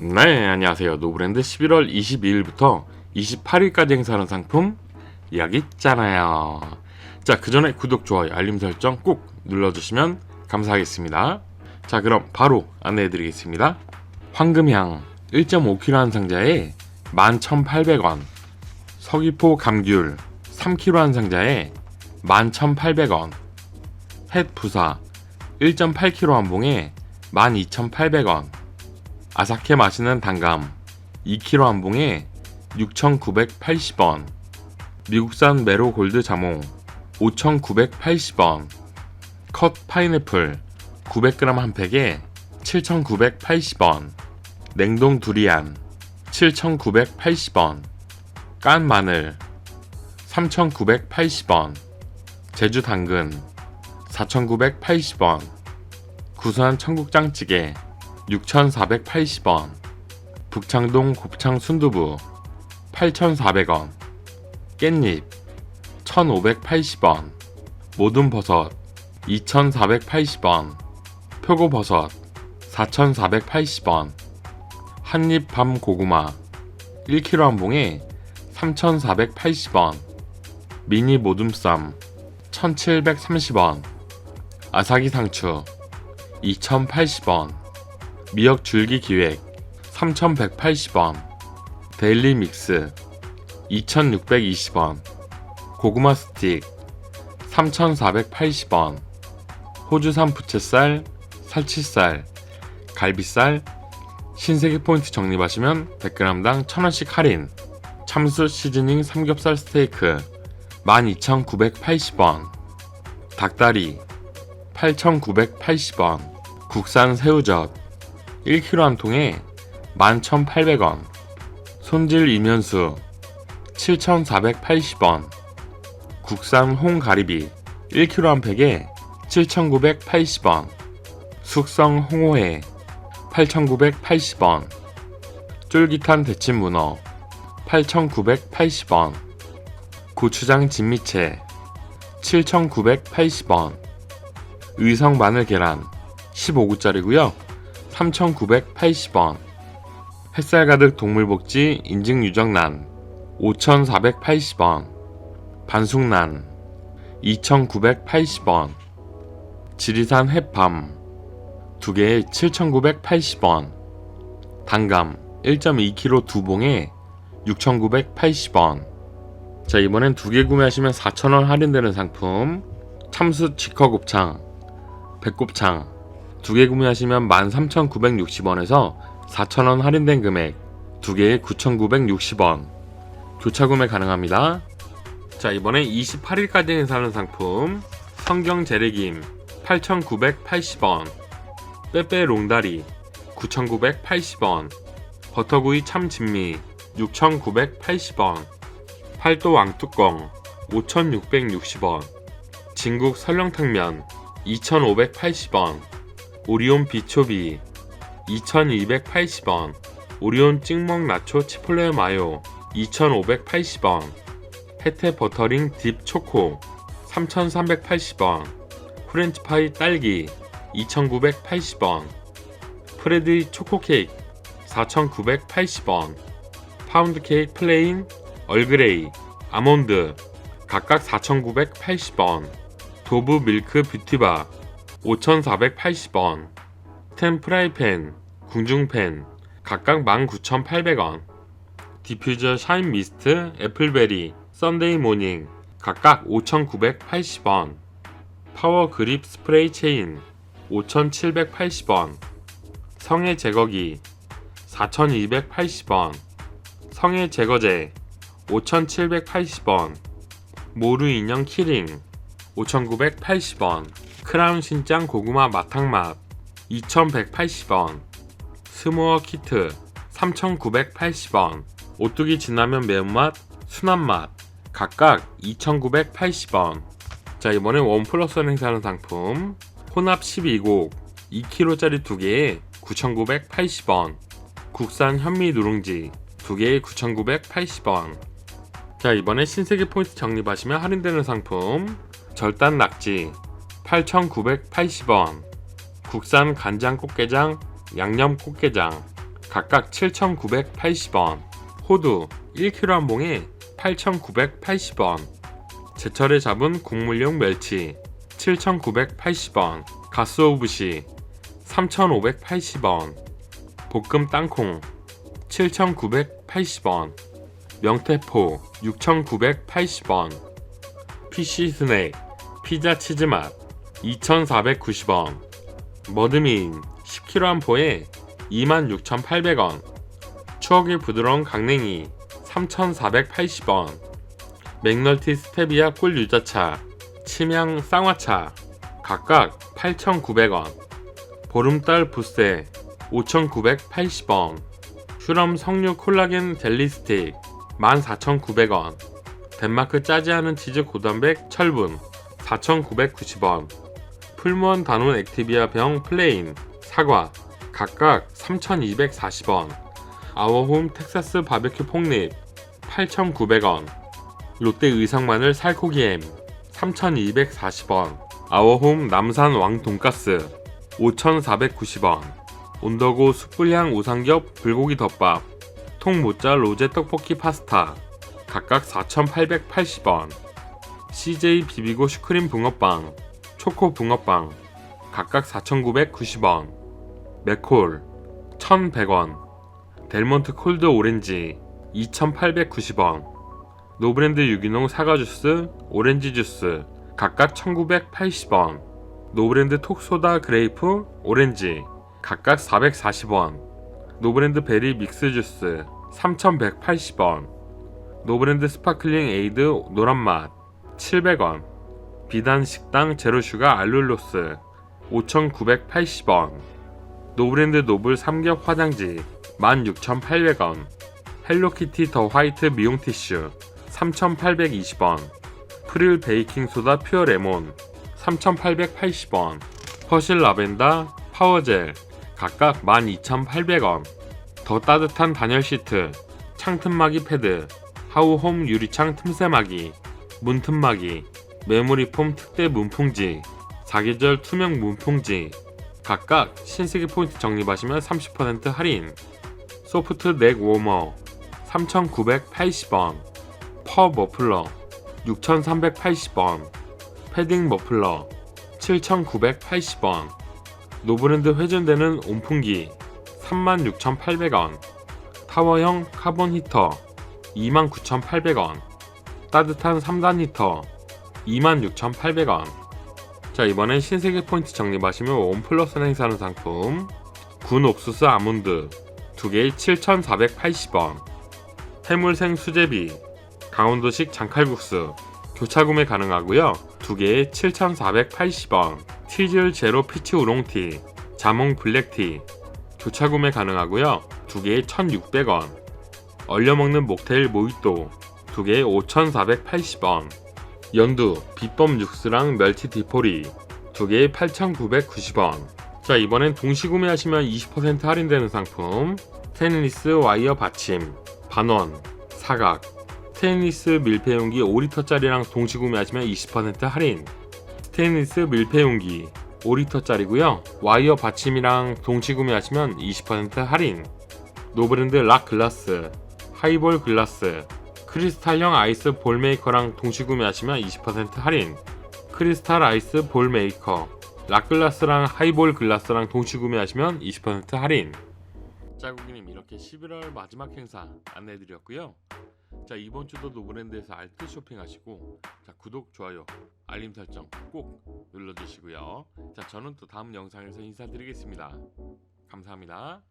네, 안녕하세요. 노브랜드 11월 22일부터 28일까지 행사하는 상품 이야기 있잖아요. 자, 그 전에 구독, 좋아요, 알림 설정 꼭 눌러주시면 감사하겠습니다. 자, 그럼 바로 안내해 드리겠습니다. 황금향 1.5kg 한 상자에 11,800원. 서귀포 감귤 3kg 한 상자에 11,800원. 햇 부사 1.8kg 한 봉에 12,800원. 아사케 마시는 단감 2kg 한 봉에 6,980원. 미국산 메로 골드 자몽 5,980원. 컷 파인애플 900g 한 팩에 7,980원. 냉동 두리안 7,980원. 깐 마늘 3,980원. 제주 당근 4,980원. 구수한 청국장찌개 6,480원. 북창동 곱창 순두부 8,400원. 깻잎 1,580원. 모든 버섯 2,480원. 표고버섯 4,480원. 한입 밤 고구마 1kg 한 봉에 3,480원. 미니 모둠쌈 1,730원. 아사기 상추 2,080원. 미역 줄기 기획 3,180원. 데일리 믹스 2,620원. 고구마 스틱 3,480원. 호주산 부채살, 살치살, 갈비살, 신세계 포인트 적립하시면 100g당 1,000원씩 할인. 참수 시즈닝 삼겹살 스테이크 12,980원. 닭다리 8,980원. 국산 새우젓 1kg 한 통에 11,800원. 손질 이면수 7,480원. 국산 홍가리비 1kg 한 팩에 7,980원. 숙성 홍어회 8,980원. 쫄깃한 데친 문어 8,980원. 고추장 진미채 7,980원. 의성 마늘 계란 15구짜리고요. 3,980원. 햇살 가득 동물복지 인증 유정란 5,480원. 반숙란 2,980원. 지리산 햇밤 두 개에 7,980원. 단감 1.2kg 두 봉에 6,980원. 자, 이번엔 두 개 구매하시면 4,000원 할인되는 상품. 참수 지커 곱창, 백곱창. 두 개 구매하시면 13,960원에서 4,000원 할인된 금액. 두 개에 9,960원. 교차 구매 가능합니다. 자, 이번에 28일까지 행사하는 상품. 성경 재래김 8,980원. 빼빼 롱다리 9,980원. 버터구이 참진미 6,980원. 팔도 왕뚜껑 5,660원. 진국 설렁탕면 2,580원. 오리온 비초비 2,280원. 오리온 찍먹 나초 치폴레 마요 2,580원. 혜태 버터링 딥 초코 3,380원. 프렌치파이 딸기 2,980원. 프레드 초코 케이크 4,980원. 파운드 케이크 플레인 얼그레이 아몬드 각각 4,980원. 도브 밀크 뷰티바 5,480원. 스텐 프라이팬, 궁중팬 각각 19,800원. 디퓨저 샤인 미스트, 애플베리, 썬데이 모닝 각각 5,980원. 파워 그립 스프레이 체인 5,780원. 성해 제거기 4,280원. 성해 제거제 5,780원. 모루 인형 키링 5,980원. 크라운 신짱 고구마 마탕맛 2,180원. 스모어 키트 3,980원. 오뚜기 진라면 매운맛, 순한맛 각각 2,980원. 자 이번엔 원 플러스 원 행사하는 상품 혼합 12곡 2kg짜리 2개에 9,980원. 국산 현미 누룽지 2개에 9,980원. 자 이번에 신세계 포인트 적립하시면 할인되는 상품 절단 낙지 8,980원 국산 간장 꽃게장 양념 꽃게장 각각 7,980원. 호두 1kg 한 봉에 8,980원. 제철에 잡은 국물용 멸치 7,980원. 가스오부시 3,580원. 볶음 땅콩 7,980원. 명태포 6,980원. PC 스낵 피자 치즈 맛 2,490원. 머드민 10kg 한 포에 26,800원. 추억의 부드러운 강냉이 3,480원. 맥널티 스테비아 꿀 유자차, 침향 쌍화차 각각 8,900원. 보름달 부세 5,980원. 슈럼 석류 콜라겐 젤리 스틱 14,900원. 덴마크 짜지 않은 치즈 고단백 철분 4,990원. 풀무원 단원 액티비아 병 플레인 사과 각각 3,240원. 아워홈 텍사스 바베큐 폭립 8,900원. 롯데 의상마늘 살코기햄 3,240원. 아워홈 남산 왕 돈가스 5,490원. 온더고 숯불향 우삼겹 불고기 덮밥 통 모짜 로제 떡볶이 파스타 각각 4,880원. CJ 비비고 슈크림 붕어빵 초코 붕어빵 각각 4,990원. 맥콜 1,100원. 델몬트 콜드 오렌지 2,890원. 노브랜드 유기농 사과 주스, 오렌지 주스 각각 1,980원. 노브랜드 톡소다 그레이프, 오렌지 각각 440원. 노브랜드 베리 믹스 주스 3,180원. 노브랜드 스파클링 에이드 노란맛 700원. 비단 식당 제로슈가 알룰로스 5,980원. 노브랜드 노블 삼겹 화장지 16,800원. 헬로키티 더 화이트 미용 티슈 3,820원. 프릴 베이킹 소다 퓨어 레몬 3,880원. 퍼실 라벤더 파워젤 각각 12,800원. 더 따뜻한 단열 시트 창틈막이 패드 하우홈 유리창 틈새막이 문틈막이 메모리 폼 특대 문풍지 사계절 투명 문풍지 각각 신세계 포인트 적립하시면 30% 할인. 소프트 넥 워머 3,980원. 퍼 머플러 6,380원. 패딩 머플러 7,980원. 노브랜드 회전되는 온풍기 36,800원. 타워형 카본 히터 29,800원. 따뜻한 3단 히터 26,800원. 자 이번엔 신세계 포인트 적립하시면 원 플러스 행사하는 상품. 군 옥수수 아몬드 2개에 7,480원. 해물생 수제비 강원도식 장칼국수 교차 구매 가능하고요. 2개에 7,480원. 티즐 제로 피치 우롱티 자몽 블랙티 교차 구매 가능하고요. 2개에 1,600원. 얼려 먹는 목테일 모히또 2개에 5,480원 연두 비법 육수랑 멸치 디포리 2개에 8,990원. 자 이번엔 동시 구매하시면 20% 할인되는 상품. 스테인리스 와이어 받침 반원 사각. 스테인리스 밀폐용기 5리터짜리랑 동시 구매하시면 20% 할인. 스테인리스 밀폐용기 5리터짜리고요. 와이어 받침이랑 동시 구매하시면 20% 할인. 노브랜드 락 글라스 하이볼 글라스 크리스탈형 아이스 볼 메이커랑 동시 구매하시면 20% 할인. 크리스탈 아이스 볼 메이커, 락글라스랑 하이볼 글라스랑 동시 구매하시면 20% 할인. 짜고기님 이렇게 11월 마지막 행사 안내해드렸고요. 자 이번 주도 노브랜드에서 알뜰 쇼핑하시고 자 구독 좋아요 알림 설정 꼭 눌러주시고요. 자 저는 또 다음 영상에서 인사드리겠습니다. 감사합니다.